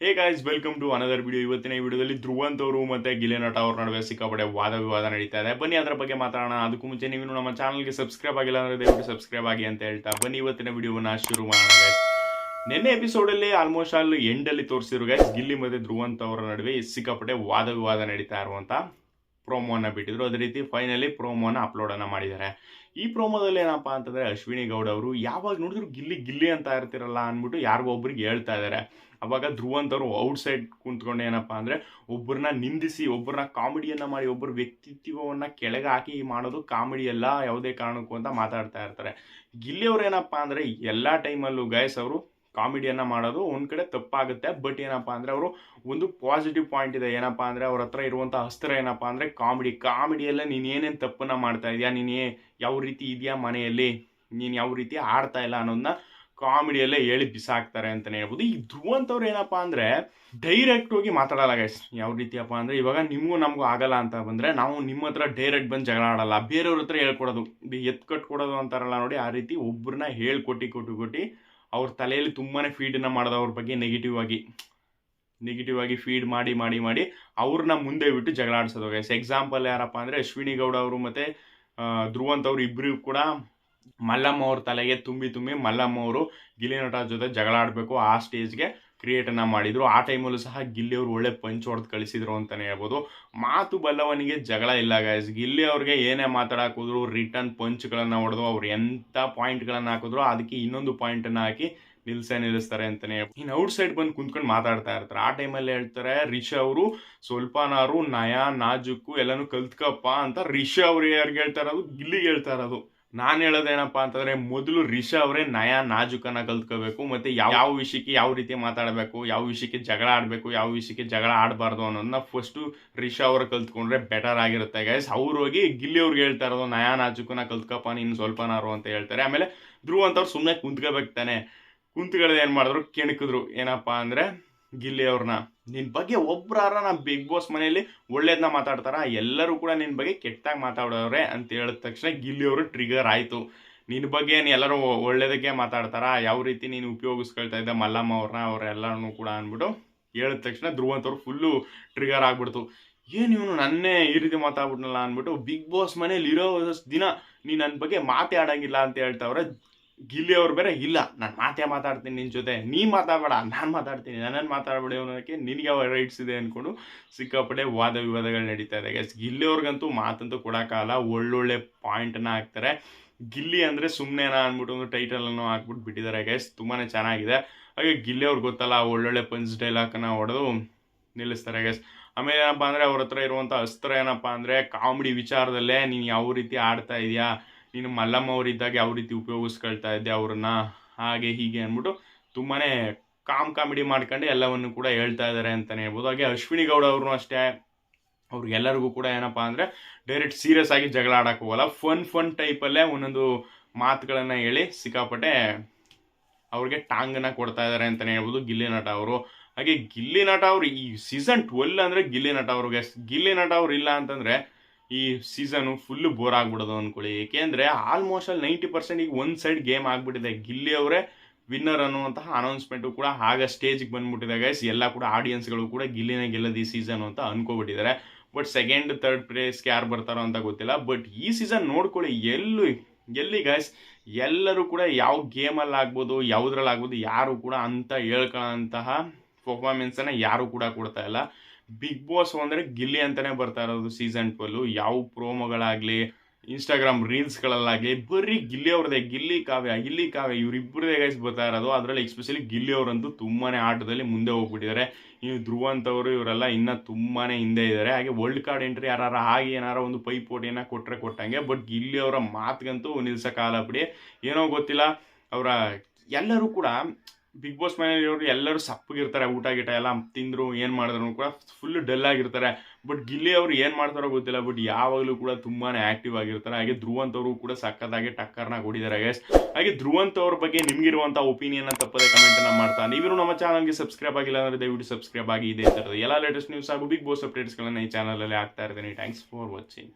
Hey guys welcome to another video ಇವತ್ತಿನ ಈ ವಿಡಿಯೋದಲ್ಲಿ ಧ್ರುವಂತ ಅವರು ಮತ್ತೆ ಗಿಲೆ ನಟ ಅವ್ರ ನಡುವೆ ಸಿಕ್ಕಾಪಡೆ ವಾದ ವಿವಾದ ನಡೀತಾ ಇದೆ. ಬನ್ನಿ, ಅದರ ಬಗ್ಗೆ ಮಾತಾಡೋಣ. ಅದಕ್ಕೂ ಮುಂಚೆ ನೀವು ನಮ್ಮ ಚಾನಲ್ಗೆ ಸಬ್ಸ್ಕ್ರೈಬ್ ಆಗಿಲ್ಲ ಅಂದರೆ ದಯವಿಟ್ಟು ಸಬ್ಸ್ಕ್ರೈಬ್ ಆಗಿ ಅಂತ ಹೇಳ್ತಾ ಬನ್ನಿ ಇವತ್ತಿನ ವಿಡಿಯೋವನ್ನ ಶುರು ಮಾಡೋಣ ಗೈಸ್ ನಿನ್ನೆ ಎಪಿಸೋಡಲ್ಲಿ ಆಲ್ಮೋಸ್ಟ್ ಆಲ್ ಎಂಡಲ್ಲಿ ತೋರಿಸಿರು ಗೈಸ್ ಗಿಲ್ಲಿ ಮತ್ತೆ ಧ್ರುವಂತ ಅವರ ನಡುವೆ ಸಿಕ್ಕಾಪಟ್ಟೆ ವಾದ ವಿವಾದ ನಡೀತಾ ಇರುವಂತ ಪ್ರೋಮೋನ ಬಿಟ್ಟಿದ್ರು. ಅದೇ ರೀತಿ ಫೈನಲಿ ಪ್ರೋಮೋನ ಅಪ್ಲೋಡ್ ಅನ್ನ ಮಾಡಿದ್ದಾರೆ. ಈ ಪ್ರೋಮೋದಲ್ಲಿ ಏನಪ್ಪಾ ಅಂತಂದ್ರೆ ಅಶ್ವಿನಿ ಗೌಡ ಅವರು ಯಾವಾಗ ನೋಡಿದ್ರು ಗಿಲ್ಲಿ ಗಿಲ್ಲಿ ಅಂತ ಇರ್ತಿರಲ್ಲ ಅಂದ್ಬಿಟ್ಟು ಯಾರಿಗೋ ಒಬ್ರಿಗೆ ಹೇಳ್ತಾ ಇದ್ದಾರೆ ಅವಾಗ ಧ್ರುವ ಅವರು ಔಟ್ ಸೈಡ್ ಕುಂತ್ಕೊಂಡು ಏನಪ್ಪಾ ಅಂದ್ರೆ ಒಬ್ಬರನ್ನ ನಿಂದಿಸಿ ಒಬ್ಬರನ್ನ ಕಾಮಿಡಿಯನ್ನ ಮಾಡಿ ಒಬ್ಬರ ವ್ಯಕ್ತಿತ್ವವನ್ನ ಕೆಳಗೆ ಹಾಕಿ ಮಾಡೋದು ಕಾಮಿಡಿ ಅಲ್ಲ, ಯಾವುದೇ ಕಾರಣಕ್ಕೂ ಅಂತ ಮಾತಾಡ್ತಾ ಇರ್ತಾರೆ. ಗಿಲ್ಲಿ ಅವ್ರು ಏನಪ್ಪಾ ಅಂದ್ರೆ ಎಲ್ಲಾ ಟೈಮಲ್ಲೂ ಗೈಸ್ ಅವರು ಕಾಮಿಡಿಯನ್ನ ಮಾಡೋದು ಒಂದು ಕಡೆ ತಪ್ಪಾಗುತ್ತೆ. ಬಟ್ ಏನಪ್ಪಾ ಅಂದ್ರೆ ಅವರು ಒಂದು ಪಾಸಿಟಿವ್ ಪಾಯಿಂಟ್ ಇದೆ. ಏನಪ್ಪಾ ಅಂದ್ರೆ ಅವ್ರ ಹತ್ರ ಇರುವಂಥ ಅಸ್ತ್ರ ಏನಪ್ಪಾ ಅಂದ್ರೆ ಕಾಮಿಡಿ. ಕಾಮಿಡಿಯಲ್ಲೇ ನೀನು ಏನೇನು ತಪ್ಪನ್ನು ಮಾಡ್ತಾ ಇದೆಯಾ? ನೀನ್ ಯಾವ ರೀತಿ ಇದೆಯಾ ಮನೆಯಲ್ಲಿ? ನೀನು ಯಾವ ರೀತಿ ಆಡ್ತಾ ಇಲ್ಲ ಅನ್ನೋದನ್ನ ಕಾಮಿಡಿಯಲ್ಲೇ ಹೇಳಿ ಬಿಸಾಕ್ತಾರೆ ಅಂತಲೇ ಹೇಳ್ಬೋದು. ಈ ಧ್ರುವಂತವ್ರು ಏನಪ್ಪಾ ಅಂದ್ರೆ ಡೈರೆಕ್ಟ್ ಹೋಗಿ ಮಾತಾಡಲ್ಲ ಗೈಸ್ ಯಾವ ರೀತಿಯಪ್ಪ ಅಂದ್ರೆ ಇವಾಗ ನಿಮಗೂ ನಮಗೂ ಆಗಲ್ಲ ಅಂತ ಬಂದ್ರೆ ನಾವು ನಿಮ್ಮ ಹತ್ರ ಡೈರೆಕ್ಟ್ ಬಂದು ಜಗಳ ಆಡಲ್ಲ. ಬೇರೆಯವ್ರ ಹತ್ರ ಹೇಳ್ಕೊಡೋದು. ಇದು ಎತ್ ಕಟ್ಕೊಡೋದು ಅಂತಾರಲ್ಲ ನೋಡಿ ಆ ರೀತಿ ಒಬ್ಬರನ್ನ ಹೇಳ್ಕೊಟ್ಟು ಕೊಟ್ಟು ಕೊಟ್ಟು ಅವ್ರ ತಲೆಯಲ್ಲಿ ತುಂಬಾ ಫೀಡನ್ನ ಮಾಡಿದ ಅವ್ರ ಬಗ್ಗೆ ನೆಗೆಟಿವ್ ಆಗಿ ನೆಗೆಟಿವ್ ಆಗಿ ಫೀಡ್ ಮಾಡಿ ಮಾಡಿ ಮಾಡಿ ಅವ್ರನ್ನ ಮುಂದೆ ಬಿಟ್ಟು ಜಗಳ ಆಡಿಸೋದು. ಗೈಸ್ ಎಕ್ಸಾಂಪಲ್ ಯಾರಪ್ಪ ಅಂದ್ರೆ ಅಶ್ವಿನಿ ಗೌಡ ಅವರು ಮತ್ತೆ ಧ್ರುವಂತ್ ಅವರು ಇಬ್ಬರಿಗೂ ಕೂಡ ಮಲ್ಲಮ್ಮ ಅವ್ರ ತಲೆಗೆ ತುಂಬಿ ತುಂಬಿ ಮಲ್ಲಮ್ಮ ಅವರು ಗಿಲಿನಟ ನಟ ಜೊತೆ ಜಗಳ ಆಡಬೇಕು ಆ ಸ್ಟೇಜ್ಗೆ ಕ್ರಿಯೇಟ್ ಮಾಡಿದರು. ಆ ಟೈಮಲ್ಲೂ ಸಹ ಗಿಲ್ಲಿ ಅವರು ಒಳ್ಳೆ ಪಂಚ್ ಹೊಡೆದು ಕಳಿಸಿದ್ರು ಅಂತಾನೆ ಹೇಳ್ಬೋದು. ಮಾತು ಬಲ್ಲವನಿಗೆ ಜಗಳ ಇಲ್ಲ ಗೈಸ್ ಗಿಲ್ಲಿ ಅವ್ರಿಗೆ ಏನೇ ಮಾತಾಡಕ್ ಹೋದ್ರು ರಿಟರ್ನ್ ಪಂಚ್ಗಳನ್ನು ಹೊಡೆದು ಅವ್ರು ಎಂತ ಪಾಯಿಂಟ್ಗಳನ್ನು ಹಾಕಿದ್ರು, ಅದಕ್ಕೆ ಇನ್ನೊಂದು ಪಾಯಿಂಟ್ ಅನ್ನ ಹಾಕಿ ನಿಲ್ಸೆ ನಿಲ್ಲಿಸ್ತಾರೆ ಅಂತಾನೆ ಇನ್ನು ಔಟ್ ಸೈಡ್ ಬಂದು ಕುಂತ್ಕೊಂಡು ಮಾತಾಡ್ತಾ ಇರ್ತಾರೆ. ಆ ಟೈಮಲ್ಲಿ ಹೇಳ್ತಾರೆ, ರಿಷ ಅವರು, ಸ್ವಲ್ಪನಾರು ನಯ, ನಾಜುಕ್ಕು ಎಲ್ಲನೂ ಕಲ್ತ್ಕಪ್ಪ ಅಂತ ರಿಷ ಅವ್ರು ಯಾರಿಗೆ ಹೇಳ್ತಾ ಇರೋದು? ಗಿಲ್ಲಿಗೆ ಹೇಳ್ತಾ ಇರೋದು. ನಾನು ಹೇಳೋದೇನಪ್ಪ ಅಂತಂದ್ರೆ ಮೊದಲು ರಿಷಾ ಅವರೇ ನಯ ನಾಜುಕನ ಕಲ್ತ್ಕೋಬೇಕು, ಮತ್ತೆ ಯಾವ ವಿಷಯಕ್ಕೆ ಯಾವ ರೀತಿ ಮಾತಾಡಬೇಕು, ಯಾವ ವಿಷಯಕ್ಕೆ ಜಗಳ ಆಡಬೇಕು, ಯಾವ ವಿಷಯಕ್ಕೆ ಜಗಳ ಆಡಬಾರ್ದು ಅನ್ನೋದನ್ನ ಫಸ್ಟು ರಿಷಾ ಅವರು ಕಲ್ತ್ಕೊಂಡ್ರೆ ಬೆಟರ್ ಆಗಿರುತ್ತೆ ಗೈಸ್ ಅವ್ರು ಹೋಗಿ ಗಿಲ್ಲಿ ಅವ್ರಿಗೆ ಹೇಳ್ತಾ ಇರೋದು, ನಯ ನಾಜುಕನ ಕಲ್ತ್ಕಪ್ಪ, ನೀನು ಸ್ವಲ್ಪನಾರು ಅಂತ ಹೇಳ್ತಾರೆ. ಆಮೇಲೆ ಧ್ರುವ ಅಂತವ್ರು ಸುಮ್ಮನೆ ಕುಂತ್ಕೋಬೇಕು ತಾನೆ. ಕುಂತ್ಕೊಳ್ಳೋದು ಏನು ಮಾಡಿದ್ರು? ಕೆಣಕಿದ್ರು. ಏನಪ್ಪಾ ಅಂದ್ರೆ ಗಿಲ್ಲಿ ಅವ್ರನ್ನ ನಿನ್ ಬಗ್ಗೆ ಒಬ್ಬರಾರ ನಮ್ಮ ಬಿಗ್ ಬಾಸ್ ಮನೆಯಲ್ಲಿ ಒಳ್ಳೇದನ್ನ ಮಾತಾಡ್ತಾರ, ಎಲ್ಲರೂ ಕೂಡ ನಿನ್ನ ಬಗ್ಗೆ ಕೆಟ್ಟಾಗಿ ಮಾತಾಡೋರೆ ಅಂತ ಹೇಳಿದ ತಕ್ಷಣ ಗಿಲ್ಲಿಯವರು ಟ್ರಿಗರ್ ಆಯಿತು. ನಿನ್ನ ಬಗ್ಗೆ ಏನು ಎಲ್ಲರೂ ಒಳ್ಳೇದಕ್ಕೆ ಮಾತಾಡ್ತಾರ, ಯಾವ ರೀತಿ ನೀನು ಉಪಯೋಗಿಸ್ಕೊಳ್ತಾ ಇದ್ದ ಮಲ್ಲಮ್ಮ ಅವ್ರನ್ನ ಅವರೆಲ್ಲರೂ ಕೂಡ ಅಂದ್ಬಿಟ್ಟು ಹೇಳಿದ ತಕ್ಷಣ ಧ್ರುವಂತವ್ರು ಫುಲ್ಲು ಟ್ರಿಗರ್ ಆಗ್ಬಿಡ್ತು. ಏನು ಇವನು ನನ್ನೇ ಈ ರೀತಿ ಮಾತಾಡ್ಬಿಟ್ನಲ್ಲ ಅಂದ್ಬಿಟ್ಟು ಬಿಗ್ ಬಾಸ್ ಮನೇಲಿ ಇರೋ ದಿನ ನೀನು ನನ್ನ ಬಗ್ಗೆ ಮಾತೇ ಆಡೋಂಗಿಲ್ಲ ಅಂತ ಹೇಳ್ತಾವ್ರೆ. ಗಿಲ್ಲಿ ಅವ್ರು ಬೇರೆ ಇಲ್ಲ. ನಾನು ಮಾತೇ ಮಾತಾಡ್ತೀನಿ ನಿನ್ನ ಜೊತೆ. ನೀ ಮಾತಾಡಬೇಡ, ನಾನು ಮಾತಾಡ್ತೀನಿ. ನನ್ನನ್ನು ಮಾತಾಡಬೇಡಿ ಅನ್ನೋದಕ್ಕೆ ನಿನಗೆ ಯಾವ ರೈಟ್ಸ್ ಇದೆ ಅಂದ್ಕೊಂಡು ಸಿಕ್ಕಾಪಟ್ಟೆ ವಾದ ವಿವಾದಗಳು ನಡೀತಾ ಇದೆ. ಗಿಲ್ಲಿ ಅವ್ರಿಗಂತೂ ಮಾತಂತೂ ಕೊಡೋಕ್ಕಾಗಲ್ಲ. ಒಳ್ಳೊಳ್ಳೆ ಪಾಯಿಂಟನ್ನ ಹಾಕ್ತಾರೆ. ಗಿಲ್ಲಿ ಅಂದರೆ ಸುಮ್ಮನೆನಾ ಅಂದ್ಬಿಟ್ಟು ಒಂದು ಟೈಟಲನ್ನು ಹಾಕ್ಬಿಟ್ಟು ಬಿಟ್ಟಿದ್ದಾರೆ ಗೈಸ್ ತುಂಬಾ ಚೆನ್ನಾಗಿದೆ. ಹಾಗೆ ಗಿಲ್ಲಿ ಅವ್ರಿಗೆ ಗೊತ್ತಲ್ಲ, ಒಳ್ಳೊಳ್ಳೆ ಪಂಚ್ ಡೈಲಾಕನ್ನು ಹೊಡೆದು ನಿಲ್ಲಿಸ್ತಾರೆ ಗೈಸ್ ಆಮೇಲೆ ಏನಪ್ಪ ಅಂದರೆ ಅವ್ರ ಹತ್ರ ಇರುವಂಥ ಅಸ್ತ್ರ ಏನಪ್ಪ ಅಂದರೆ ಕಾಮಿಡಿ ವಿಚಾರದಲ್ಲೇ ನೀನು ಯಾವ ರೀತಿ ಆಡ್ತಾ ಇದೆಯಾ? ನೀನು ಮಲ್ಲಮ್ಮ ಅವರಿದ್ದಾಗೆ ಯಾವ ರೀತಿ ಉಪಯೋಗಿಸ್ಕೊಳ್ತಾ ಇದ್ದೆ ಅವ್ರನ್ನ ಹಾಗೆ ಹೀಗೆ ಅಂದ್ಬಿಟ್ಟು ತುಂಬಾ ಕಾಮ್ ಕಾಮಿಡಿ ಮಾಡ್ಕೊಂಡು ಎಲ್ಲವನ್ನು ಕೂಡ ಹೇಳ್ತಾ ಇದ್ದಾರೆ ಅಂತಲೇ ಹೇಳ್ಬೋದು. ಹಾಗೆ ಅಶ್ವಿನಿ ಗೌಡ ಅವ್ರನ್ನೂ ಅಷ್ಟೇ. ಅವ್ರಿಗೆಲ್ಲರಿಗೂ ಕೂಡ ಏನಪ್ಪ ಅಂದರೆ ಡೈರೆಕ್ಟ್ ಸೀರಿಯಸ್ ಆಗಿ ಜಗಳ ಆಡಕ್ಕೆ ಹೋಗಲ್ಲ. ಫನ್ ಫನ್ ಟೈಪಲ್ಲೇ ಒಂದೊಂದು ಮಾತುಗಳನ್ನು ಹೇಳಿ ಸಿಕ್ಕಾಪಟ್ಟೆ ಅವ್ರಿಗೆ ಟಾಂಗನ್ನ ಕೊಡ್ತಾ ಇದ್ದಾರೆ ಅಂತಲೇ ಹೇಳ್ಬೋದು ಗಿಲ್ಲಿ ನಟ ಅವರು. ಹಾಗೆ ಗಿಲ್ಲಿ ನಟ ಅವರು ಈ ಸೀಸನ್ ಟ್ವೆಲ್ ಅಂದರೆ ಗಿಲ್ಲಿ ನಟ ಅವ್ರಿಗೆ. ಗಿಲ್ಲಿ ನಟ ಅವ್ರು ಇಲ್ಲ ಅಂತಂದ್ರೆ ಈ ಸೀಸನು ಫುಲ್ ಬೋರ್ ಆಗ್ಬಿಡೋದು ಅಂದ್ಕೊಳ್ಳಿ ಏಕೆಂದರೆ ಆಲ್ಮೋಸ್ಟ್ ಅಲ್ಲಿ ನೈಂಟಿ ಪರ್ಸೆಂಟ್ ಈಗ ಒಂದು ಸೈಡ್ ಗೇಮ್ ಆಗಿಬಿಟ್ಟಿದೆ. ಗಿಲ್ಲಿ ಅವರೇ ವಿನ್ನರ್ ಅನ್ನುವಂತಹ ಅನೌನ್ಸ್ಮೆಂಟು ಕೂಡ ಆಗ ಸ್ಟೇಜ್ಗೆ ಬಂದ್ಬಿಟ್ಟಿದೆ ಗೈಸ್ ಎಲ್ಲ ಕೂಡ ಆಡಿಯನ್ಸ್ಗಳು ಕೂಡ ಗಿಲ್ಲಿನೇ ಗೆಲ್ಲದ ಈ ಸೀಸನ್ ಅಂತ ಅನ್ಕೋಬಿಟ್ಟಿದ್ದಾರೆ. ಬಟ್ ಸೆಕೆಂಡ್ ಥರ್ಡ್ ಪ್ಲೇಸ್ಗೆ ಯಾರು ಬರ್ತಾರೋ ಅಂತ ಗೊತ್ತಿಲ್ಲ. ಬಟ್ ಈ ಸೀಸನ್ ನೋಡ್ಕೊಳ್ಳಿ, ಎಲ್ಲೂ, ಎಲ್ಲಿ ಗೈಸ್ ಎಲ್ಲರೂ ಕೂಡ ಯಾವ ಗೇಮಲ್ಲಿ ಆಗ್ಬೋದು, ಯಾವುದ್ರಲ್ಲಿ ಆಗ್ಬೋದು, ಯಾರು ಕೂಡ ಅಂತ ಹೇಳ್ಕೊಳ್ಳೋಂತಹ ಪರ್ಫಾರ್ಮೆನ್ಸನ್ನು ಯಾರು ಕೂಡ ಕೊಡ್ತಾ ಇಲ್ಲ. ಬಿಗ್ ಬಾಸ್ ಅಂದರೆ ಗಿಲ್ಲಿ ಅಂತಾನೆ ಬರ್ತಾ ಇರೋದು ಸೀಸನ್ ಟ್ವೆಲ್ಲು ಯಾವ ಪ್ರೋಮೋಗಳಾಗಲಿ ಇನ್ಸ್ಟಾಗ್ರಾಮ್ ರೀಲ್ಸ್ಗಳಲ್ಲಾಗಲಿ ಬರೀ ಗಿಲ್ಲಿ ಅವ್ರದೇ, ಗಿಲ್ಲಿ ಕಾವ್ಯ ಗಿಲ್ಲಿ ಕಾವ್ಯ ಇವರಿಬ್ಬರದೇ ಗೈಸ್ ಬರ್ತಾ ಇರೋದು. ಅದರಲ್ಲಿ ಎಸ್ಪೆಷಲಿ ಗಿಲ್ಲಿ ಅವರಂತೂ ತುಂಬಾನೇ ಆಟದಲ್ಲಿ ಮುಂದೆ ಹೋಗ್ಬಿಟ್ಟಿದ್ದಾರೆ. ಇನ್ನು ಧ್ರುವ ಅಂತವರು ಇವರೆಲ್ಲ ಇನ್ನ ತುಂಬಾನೇ ಹಿಂದೆ ಇದ್ದಾರೆ. ಹಾಗೆ ವರ್ಲ್ಡ್ ಕಾರ್ಡ್ ಎಂಟ್ರಿ ಯಾರು ಹಾಗೆ ಏನಾರ ಒಂದು ಪೈಪೋಟಿಯನ್ನು ಕೊಟ್ರೆ ಕೊಟ್ಟಂಗೆ ಬಟ್ ಗಿಲ್ಲಿ ಅವರ ಮಾತಿಗಂತೂ ನಿಲ್ಸಕ್ಕಾಗಲ್ಲ ಬಿಡಿ. ಏನೋ ಗೊತ್ತಿಲ್ಲ, ಅವರ ಎಲ್ಲರೂ ಕೂಡ ಬಿಗ್ ಬಾಸ್ ಮನೆಯವರು ಎಲ್ಲರೂ ಸಪ್ಪಗಿರ್ತಾರೆ, ಊಟ ಗೀಟ ಎಲ್ಲ ತಿಂದ್ರು, ಏನು ಮಾಡಿದ್ರು ಕೂಡ ಫುಲ್ ಡಲ್ ಆಗಿರ್ತಾರೆ. ಬಟ್ ಗಿಲ್ಲಿ ಅವರು ಏನು ಮಾಡ್ತಾರೋ ಗೊತ್ತಿಲ್ಲ ಬಟ್ ಯಾವಾಗಲೂ ಕೂಡ ತುಂಬಾನೇ ಆಕ್ಟಿವ್ ಆಗಿರ್ತಾರೆ. ಹಾಗೆ ಧ್ರುವಂತ ಅವರು ಕೂಡ ಸಕ್ಕತ್ತಾಗಿ ಟಕ್ಕರ್ನ ಕೊಡಿದ್ದಾರೆ ಗೈಸ್ ಹಾಗೆ ಧ್ರುವಂತ ಅವ್ರ ಬಗ್ಗೆ ನಿಮಗಿರುವಂಥ ಒಪಿನಿಯನ್ ತಪ್ಪದೆ ಕಮೆಂಟ್ ಅನ್ನ ಮಾಡ್ತಾ ನೀವು ನಮ್ಮ ಚಾನಲ್ಗೆ ಸಬ್ಸ್ಕ್ರೈಬ್ ಆಗಿಲ್ಲ ಅಂದ್ರೆ ದಯವಿಟ್ಟು ಸಬ್ಸ್ಕ್ರೈಬ್ ಆಗಿ, ಇದೇ ಥರದ ಎಲ್ಲ ಲೇಟೆಸ್ಟ್ ನ್ಯೂಸ್ ಹಾಗೂ ಬಿಗ್ ಬಾಸ್ ಅಪ್ಡೇಟ್ಸ್ಗಳನ್ನು ಈ ಚಾನಲಲ್ಲಿ ಆಗ್ತಾ ಇರ್ತೀನಿ. Thanks for watching